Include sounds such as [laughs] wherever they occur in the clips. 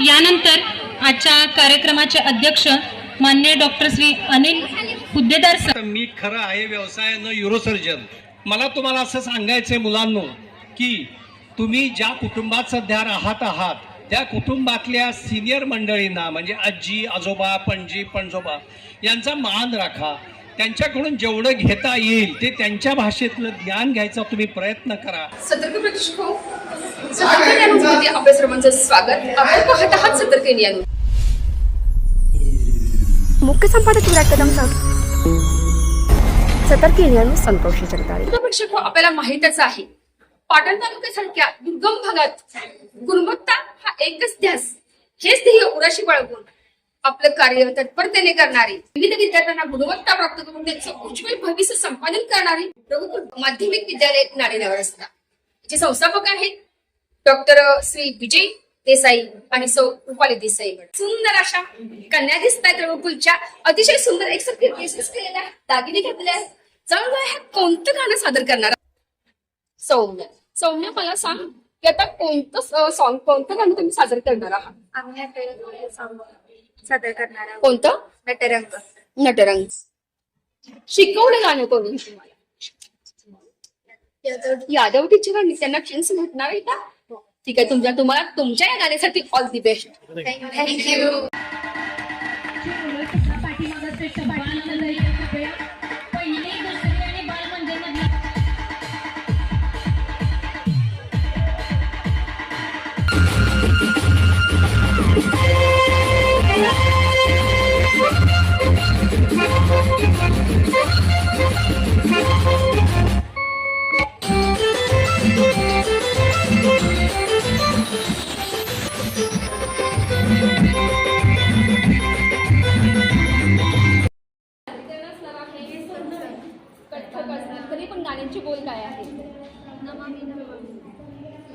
यानंतर आजच्या कार्यक्रमाचे अध्यक्ष मान्य डॉक्टर श्री अनिल हुद्देदार सर. मी खरं आहे व्यवसायानं युरोसर्जन मला तुम्हाला असं सांगायचंय मुलांनो की तुम्ही ज्या कुटुंबात सध्या राहत आहात त्या कुटुंबातल्या सिनियर मंडळींना म्हणजे आजी आजोबा पणजी पणजोबा यांचा मान राखा. त्यांच्याकडून जेवढं घेता येईल ते त्यांच्या भाषेतलं ज्ञान घ्यायचा तुम्ही प्रयत्न करा. सतर्क प्रशिक्षक हो. सर्वांचं स्वागत. आपण पाहत आहात सतर्क न्याय मुख्य संपादक विराट कदम सतर्क न्यूज संतोषी जगदाळे प्रशिक्षक हो आपल्याला माहितच आहे. पाटण तालुक्यासारख्या दुर्गम भागात गुणवत्ता हा एकच ध्यास. हेच ध्येय उराशी बाळगून आपलं कार्य तत्परतेने करणारे. विविध विद्यार्थ्यांना गुणवत्ता प्राप्त करून त्यांचं उज्ज्वल भविष्य संपादन करणारे प्रभुकुल माध्यमिक विद्यालय नाडेनगर असतात याचे संस्थापक आहेत डॉक्टर श्री विजय देसाई आणि सौ रुपाली देसाई सुंदर अशा कन्या दिसत आहेत रघुकुलच्या अतिशय सुंदर एकसारखे ड्रेसेस केलेल्या दागिने घेतलेल्या आहेत. जवळ कोणतं गाणं सादर करणार? सौम्य. सौम्य मला सांग की आता कोणतं सॉन्ग कोणतं गाणं तुम्ही सादर करणार आहात? आम्ही सादर करणार आहोत कोणतं? नटरंग. नटरंग. शिकवलं गाणं कोणी तुम्हाला? यादव टीचर. आणि त्यांना चिन्स भेटणार आहे का? ठीक आहे तुमच्या तुम्हाला तुमच्या या गाण्यासाठी all the best thank you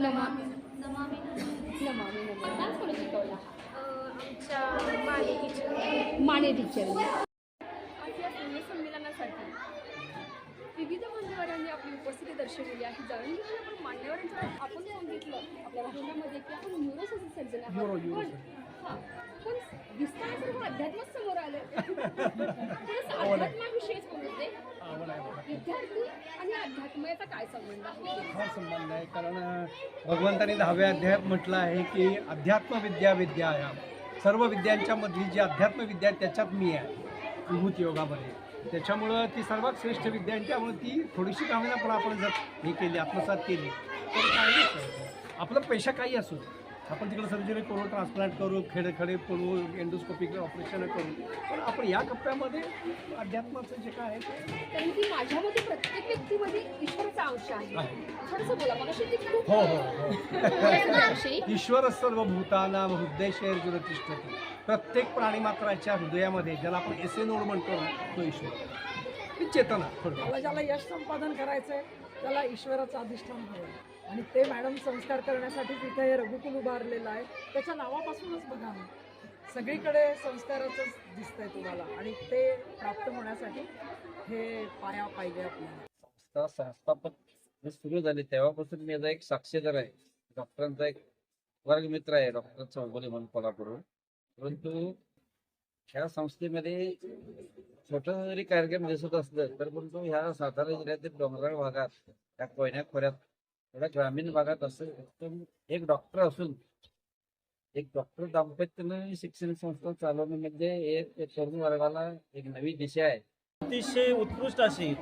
नमामि नमामि डान्स कोणी शिकवला? माने टीचर या संगीत संमेलनासाठी विविध मान्यवरांनी आपली दर्शवलेली आहे. जाणून घेऊया आपण मान्यवरांचं आपण सांगितलं आपल्या भाषणामध्ये की आपण न्यूरोसोसी सर्जन आहोत. पण हा. पण दिसताना सर्व अध्यात्मच समोर आलं. थोडंसं अध्यात्माविषयीच बोलू दे विद्यार्थी आणि अध्यात्म याचा काय संबंध आहे? फार संबंध आहे कारण भगवंतांनी दहाव्या अध्यायात म्हटलं आहे की अध्यात्म विद्या सर्व विद्यांच्या मधली जी अध्यात्म विद्या आहे त्याच्यात मी आहे. विभूत योगामध्ये. त्याच्यामुळं ती सर्वात श्रेष्ठ विद्या आहे त्यामुळे ती थोडीशी कामेना पण आपण जर हे केली आत्मसात केली तर चांगलीच आहे. आपलं पैसा काही असो. आपण तिकडे सर्जरी करू ट्रान्सप्लांट करू खेडे खडे पडू एंडोस्कोपिक ऑपरेशन करू. पण आपण या टप्प्यामध्ये अध्यात्माचं जे काय आहे ते माझ्यामध्ये प्रत्येक व्यक्तीमध्ये ईश्वराचा अंश आहे. हो. हो हो [laughs] ईश्वर सर्वभूताना हृदय तिष्ठती प्रत्येक प्राणीमात्राच्या हृदयामध्ये ज्याला आपण एस ए नोड म्हणतो ना, तो ईश्वर ही चेतना ज्याला यश संपादन करायचंय त्याला ईश्वराचं अधिष्ठान हवं आणि ते मॅडम संस्कार करण्यासाठी तिथे हे रघुकुल उभारलेलं आहे. त्याच्या नावापासूनच बघा ना. सगळीकडे संस्काराचंच दिसतंय तुम्हाला. आणि ते प्राप्त होण्यासाठी हे पाया पाहिजे आपल्याला. संस्था संस्थापक सुरू झाली. तेव्हापासून मी एक साक्षीदार आहे. डॉक्टरांचा एक वर्गमित्र आहे. डॉक्टर चौगुले म्हणून कोल्हापूर परंतु ह्या संस्थेमध्ये छोटं जरी कार्यक्रम दिसत असलं तर परंतु ह्या सातारा जिल्ह्यातील डोंगराळ भागात त्या कोयना खोऱ्यात थोड्या ग्रामीण भागात असं एकदम एक डॉक्टर असून एक डॉक्टर दाम्पत्यानं शिक्षण संस्था चालवणे म्हणजे एक तरुण वर्गाला एक नवी दिशा आहे. अतिशय उत्कृष्ट अशी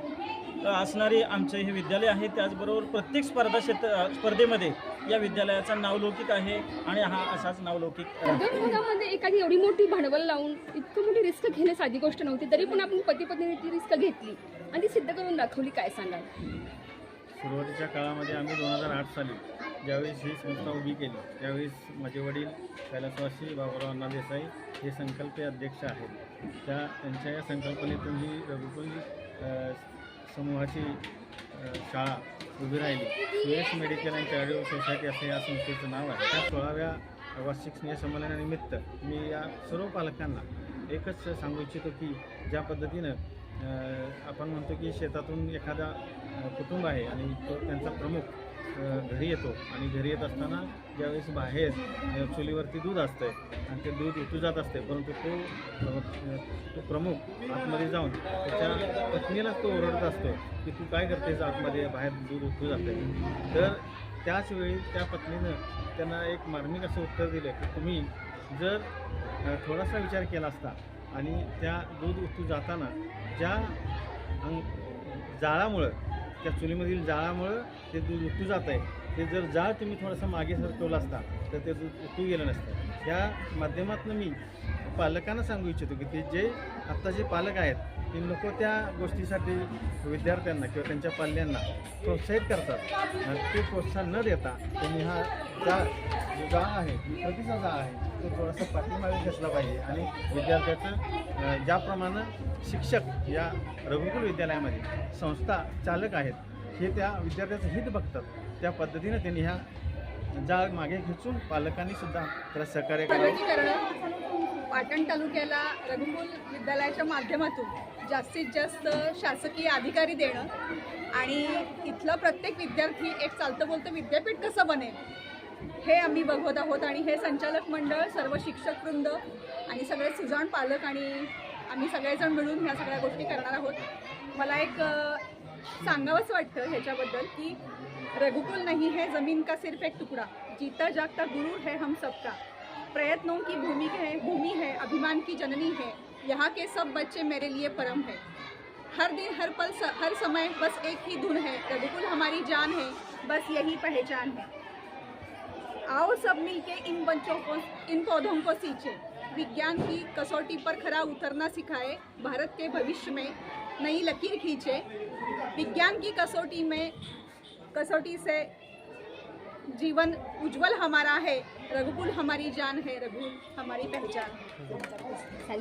असणारी आमचे हे विद्यालय आहे त्याचबरोबर प्रत्येक स्पर्धा क्षेत्र स्पर्धेमध्ये या विद्यालयाचा नावलौकिक आहे आणि हा असाच नावलौकिक एखादी एवढी मोठी भांडवल लावून इतकं मोठी रिस्क घेणे साधी गोष्ट नव्हती तरी पण आपण पती पत्नीने ती रिस्क घेतली आणि ती सिद्ध करून दाखवली काय सांगाल? सुरुवातीच्या काळामध्ये आम्ही दोन हजार आठ साली ज्यावेळेस ही संस्था उभी केली त्यावेळेस माझे वडील कैलासवासी बाबुराव अण्णा देसाई हे संकल्पीय अध्यक्ष आहेत. त्या त्यांच्या या संकल्पनेतून ही रघुकुल अ, समूहाची शाळा उभी राहिली. Suyash medical and charitable society असं या संस्थेचं नाव आहे. त्या सोळाव्या वार्षिक स्नेहसंमेलनानिमित्त मी या सर्व पालकांना एकच सांगू इच्छितो की ज्या पद्धतीनं आपण म्हणतो की शेतातून एखादा कुटुंब आहे आणि तो त्यांचा प्रमुख घरी येतो. आणि घरी येत असताना ज्यावेळेस बाहेर चुलीवरती दूध असतंय आणि ते दूध उतू जात असते परंतु तो तो प्रमुख आतमध्ये जाऊन त्याच्या पत्नीलाच तो ओरडत असतो की तू काय करतेस आतमध्ये? बाहेर दूध उतू जाते तर त्याच वेळी त्या पत्नीनं त्यांना एक मार्मिक असं उत्तर दिलं की तुम्ही जर थोडासा विचार केला असता आणि त्या दूध उतू जाताना ज्या अंग जाळामुळं त्या चुलीमधील जाळामुळं ते दूध उठू जात आहे. ते जर जाळ तुम्ही थोडंसं मागे सरकवला असता तर ते दूध उठू गेलं नसतं. या माध्यमातून मी पालकांना सांगू इच्छितो की ते जे आत्ता जे पालक आहेत ते नको त्या गोष्टीसाठी विद्यार्थ्यांना किंवा त्यांच्या पाल्यांना प्रोत्साहित करतात. ते प्रोत्साहन न देता त्यांनी हा जा जो जाळ आहे प्रतिसाद प्रतीचा आहे तो थोडासा पाठीमागे घेतला पाहिजे. आणि विद्यार्थ्याचं ज्याप्रमाणे शिक्षक या रघुकुल विद्यालयामध्ये संस्था चालक आहेत हे त्या विद्यार्थ्याचं हित बघतात. त्या पद्धतीनं त्यांनी ह्या जाळ मागे खेचून पालकांनी सुद्धा त्याला सहकार्य करावं. करणं पाटण तालुक्याला रघुकुल विद्यालयाच्या माध्यमातून जास्तीत जास्त शासकीय अधिकारी देणं आणि इथलं प्रत्येक विद्यार्थी एक चालतं बोलतं विद्यापीठ कसं बनेल हे आम्ही बघत आहोत आणि हे संचालक मंडळ सर्व शिक्षक वृंद आणि सगळे सुजाण पालक आणि आम्ही सगळेजण मिळून ह्या सगळ्या गोष्टी करणार आहोत. मला एक सांगावंच वाटतं ह्याच्याबद्दल की रघुकुल नहीं है ज़मीन का सिर्फ़ एक टुकड़ा जीता जागता गुरु है हम सबका. प्रयत्नों की भूमि है भूमि है अभिमान की जननी है. यहाँ के सब बच्चे मेरे लिए परम है. हर दिन हर पल स, हर समय बस एक ही धुन है. रघुकुल हमारी जान है बस यही पहचान है. आओ सब मिलके इन बच्चों को इन पौधों को सींचे. विज्ञान की कसौटी पर खरा उतरना सिखाए, भारत के भविष्य में नई लकीर खींचे। विज्ञान की कसौटी में, कसौटी से जीवन उज्जवल हमारा है। रघुकुल, हमारी जान है। रघुकुल, हमारी पहचान। है